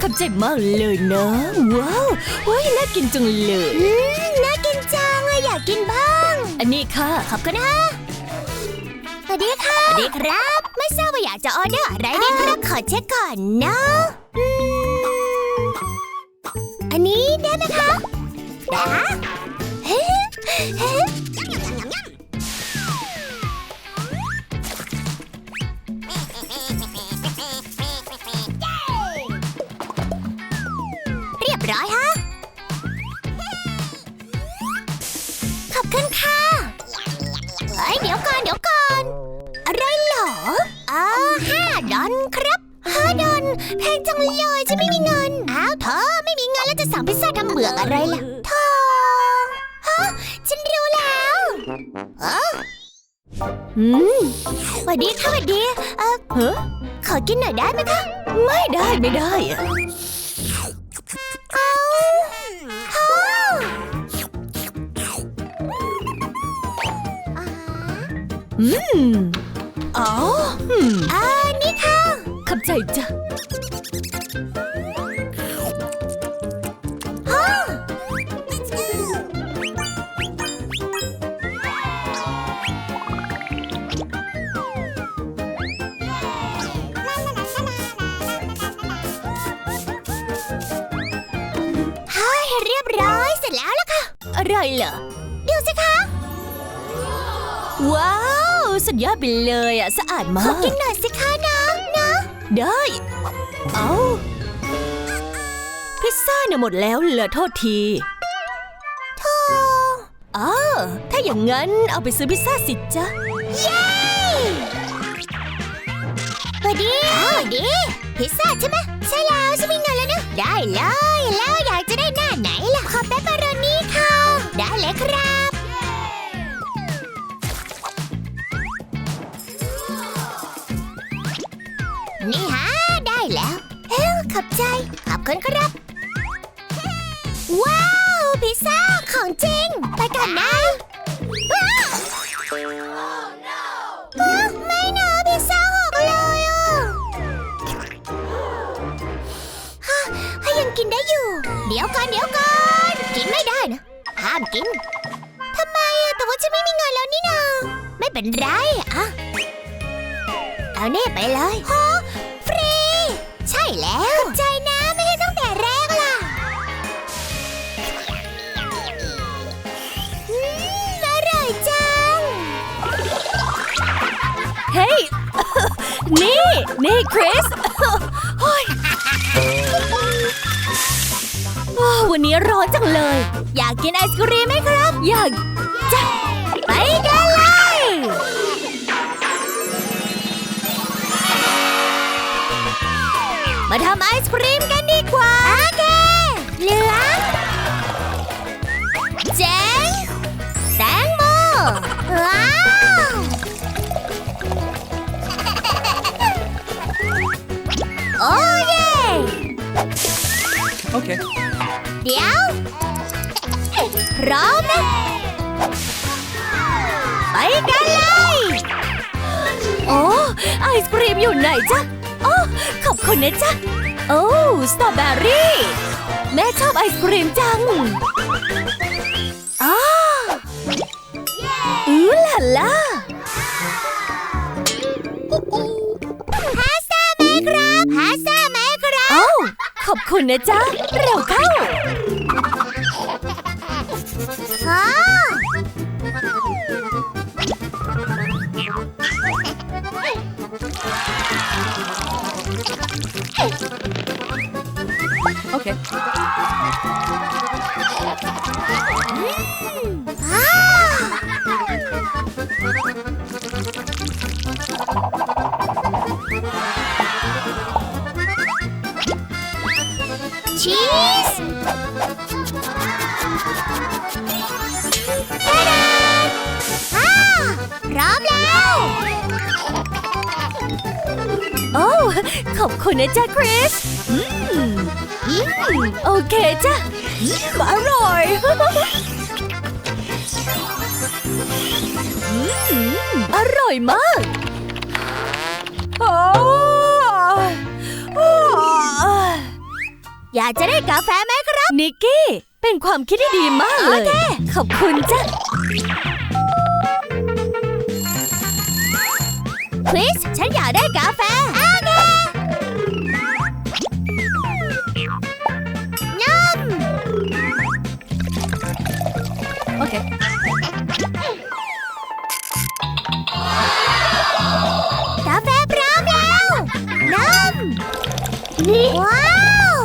ขอบใจมากเลยนะว้าวว้ายน่ากินจังเลย อืมน่ากินจังอะอยากกินบ้าง อันนี้ค่ะขอบคุณนะสวัสดีค่ะสวัสดีครับ ไม่ทราบว่าอยากจะออเดอร์อะไรดีครับขอเช็คก่อนนะอืมอันนี้ได้ไหมคะได้เฮ้เฮ้ ขอบคุณค่ะเฮ้ยเดี๋ยวก่อนเดี๋ยวก่อน อะไรเหรออ๋อห้าดอนครับห้าดอนแพงจังเลยจะไม่มีเงิน อ้าวเธอไม่มีเงินแล้วจะสั่งพิซซ่าทำเบือกอะไรล่ะเธอฮะฉันรู้แล้วเอออืมสวัสดีค่ะสวัสดี เออเฮ้อขอกินหน่อยได้ไหมคะ ไม่ได้ไม่ได้อะเอาเอาอ่า อืมอ๋ออืมอ่านี่ค่ะขอบใจจ้ะเฮ้ยเรียบร้อยเสร็จแล้วล่ะค่ะอะไรเหรอ เดูสิคะ ว้าว สุดยอดไปเลยอะสะอาดมาขอกกินหน่อยสิคะนะนะ ได้ เอาพิซซ่าเนี่ยหมดแล้วเหลือโทษทีโธ่อ๋อถ้าอย่างนั้นเอาไปซื้อพิซซ่าสิจ๊ะเย้สวัสดีสวัสดี พิซซ่าใช่ไหมใช่แล้วฉันมีเงินแล้วนะ ได้เลย แล้วอยากจะได้หน้าไหนล่ะ ขอเปปเปอโรนี่ค่ะ ได้เลยครับ อบใจ ขอบคุณครับ ว้าว พิซซ่า ของจริง ไปกันนะว้าวไม่นะพิซซ่าหกเลยอะฮะให้ยังกินได้อยู่ เดี๋ยวก่อนเดี๋ยวก่อนกินไม่ได้นะ ห้ามกินทำไมอะแต่ว่าฉันไม่มีเงินแล้วนี่นาไม่เป็นไรอะเอาเน่ไปเลยฮะ แล้วขอบใจนะไม่ให้ตั้งแต่แรกล่ะอืมอร่อยจัง เฮ้ย นี่ นี่คริสโอ้ยอ้าววันนี้ร้อนจังเลย อยากกินไอศกรีมไหมครับ อยากจะไปกัน มาทำไอศกรีมกันดีกว่า โอเค เหลือเจ๋งแตงโม ว้าว โอ้เย่ Okay. เดี๋ยว พร้อมนะ ไปกันเลย โอ้ ไอศกรีมอยู่ไหนจ๊ะ ขอบคุณนะจ๊ะ โอ้สตรอเบอรี่ แม่ชอบไอศกรีมจังอ้าอือล่ะล่ะพาสต้าไหมครับพาสต้าไหมครับโอ้ขอบคุณนะจ๊ะ เร็วเข้า Okay. อ้ คุณนะจ๊ะคริสอืมอืมโอเคจ้ะอืมอร่อยอืมอร่อยมากโอ้โอ้อยากจะได้กาแฟไหมครับ นิกกี้ เป็นความคิดที่ดีมากเลย ขอบคุณจ้ะคริส ฉันอยากได้กา ว้าว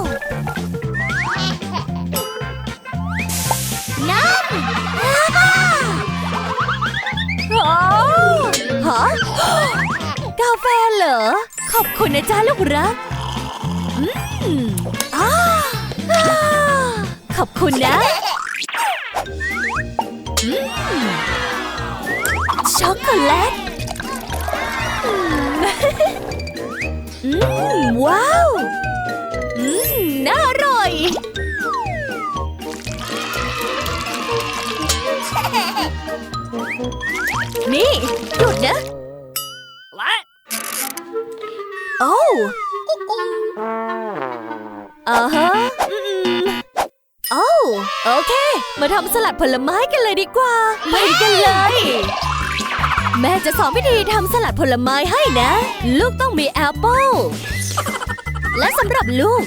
นมอ้าวโอ้ฮะกาแฟเหรอ ขอบคุณนะจ๊ะลูกรักอืมอ้าอ้าขอบคุณนะ ช็อกโกแลต อืมอืม ว้าว อืม น่าอร่อย นี่ หยุดนะโอ้อ่าฮะอืมโอ้โอเค มาทำสลัดผลไม้กันเลยดีกว่า ไปกันเลย แม่จะสอนวิธีทำสลัดผลไม้ให้นะ ลูกต้องมีแอปเปิลและสำหรับลูก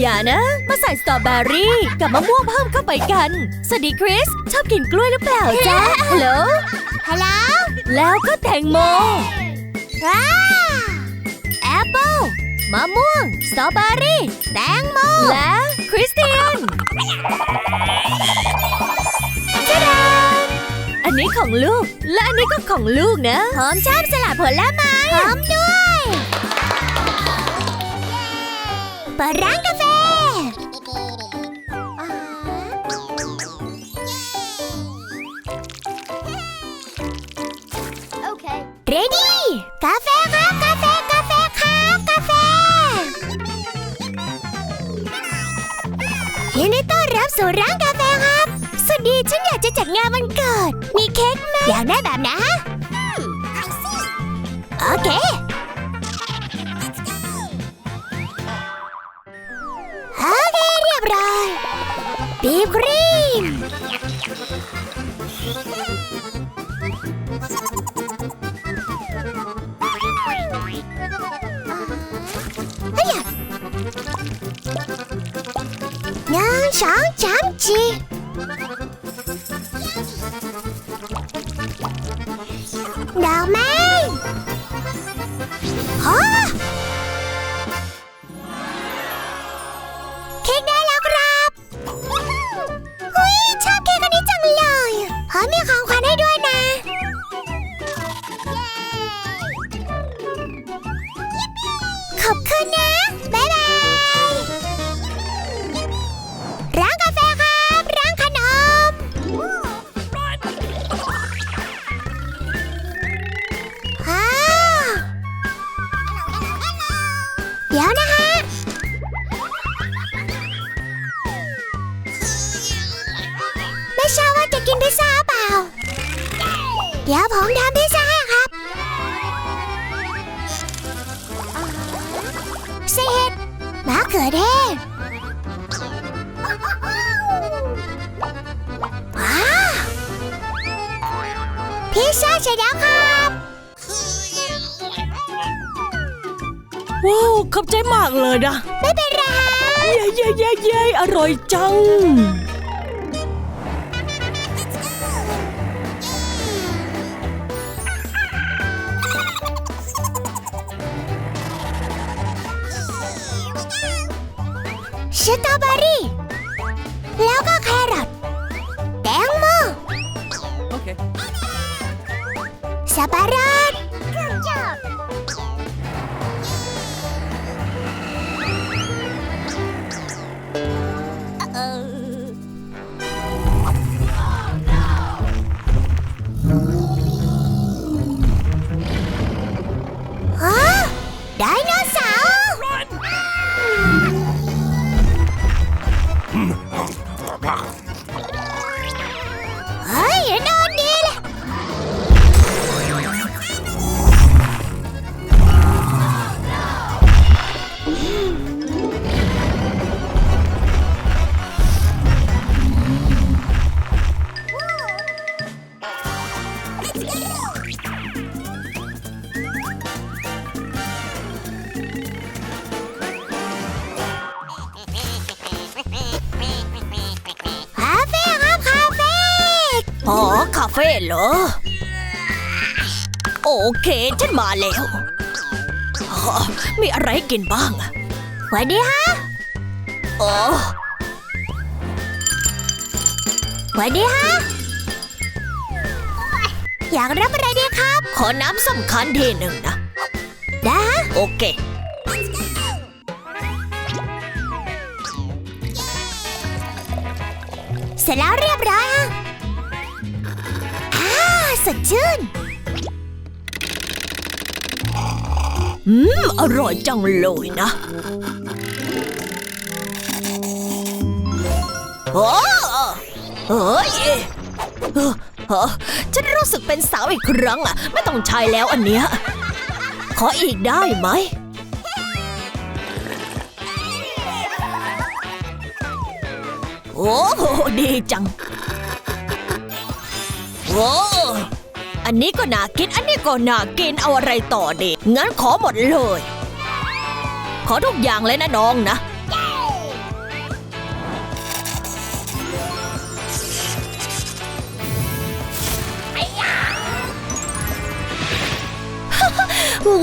อย่านะ มาใส่สตรอเบอรี่กับมะม่วงเพิ่มเข้าไปกัน สวัสดีคริส ชอบกินกล้วยหรือเปล่าจ๊ะฮัลโหลฮัลโหลแล้วก็แตงโมว้าแอปเปิลมะม่วง สตรอเบอรี่ แตงโม และคริสเตียนอั นนี้ของลูก และอันนี้ก็ของลูกนะผมชอบสลัดผลไม้ผมด้วยเปิดร้านกาแฟโอเคเรดี้กาแฟครับ กาแฟ กาแฟครับกาแฟยินดีต้อนรับสู่ร้านกาแฟครับ สวัสดี ฉันอยากจะจัดงานวันเกิด มี เค้กไหมอยากได้แบบไหนฮะโอเคโสามสี่ดอกไม้ฮะ เดี๋ยวผมทำพิซซ่าให้ครับเศษมะเขือเทศว้าวพิซซ่าเสร็จแล้วครับ ว้าวขอบใจมากเลยนะ ไม่เป็นไร เย้เย้เย้เย้อร่อยจัง สตรอเบอรี่ แล้วก็แครอทแตงโม Okay. สับปะรด โอเค ฉันมาแล้วอ๋อมีอะไรให้กินบ้างอะสวัสดีฮะอ๋อสวัสดีฮะอยากรับอะไรดีครับ ขอน้ำสำคัญทีหนึ่งนะได้ฮะโอเคเสร็จแล้วเรียบร้อยฮะอ่าสดชื่น อืม อร่อยจังเลยนะ โอ้เฮ้ยเออเอ่อฉันรู้สึกเป็นสาวอีกครั้งอะ ไม่ต้องใช้แล้วอันเนี้ย ขออีกได้ไหม โอ้โหดีจัง โอ้ อันนี้ก็น่ากิน อันนี้ก็น่ากินเอาอะไรต่อดี งั้นขอหมดเลย ขอทุกอย่างเลยนะน้องนะ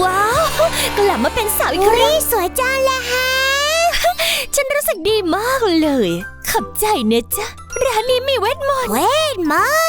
ว้าวกลับมาเป็นสาวอีกครั้งอุ้ยสวยจังเลยฮะ ฉันรู้สึกดีมากเลย ขอบใจนะจ๊ะ ร้านนี้มีเวทมนต์ เวทมน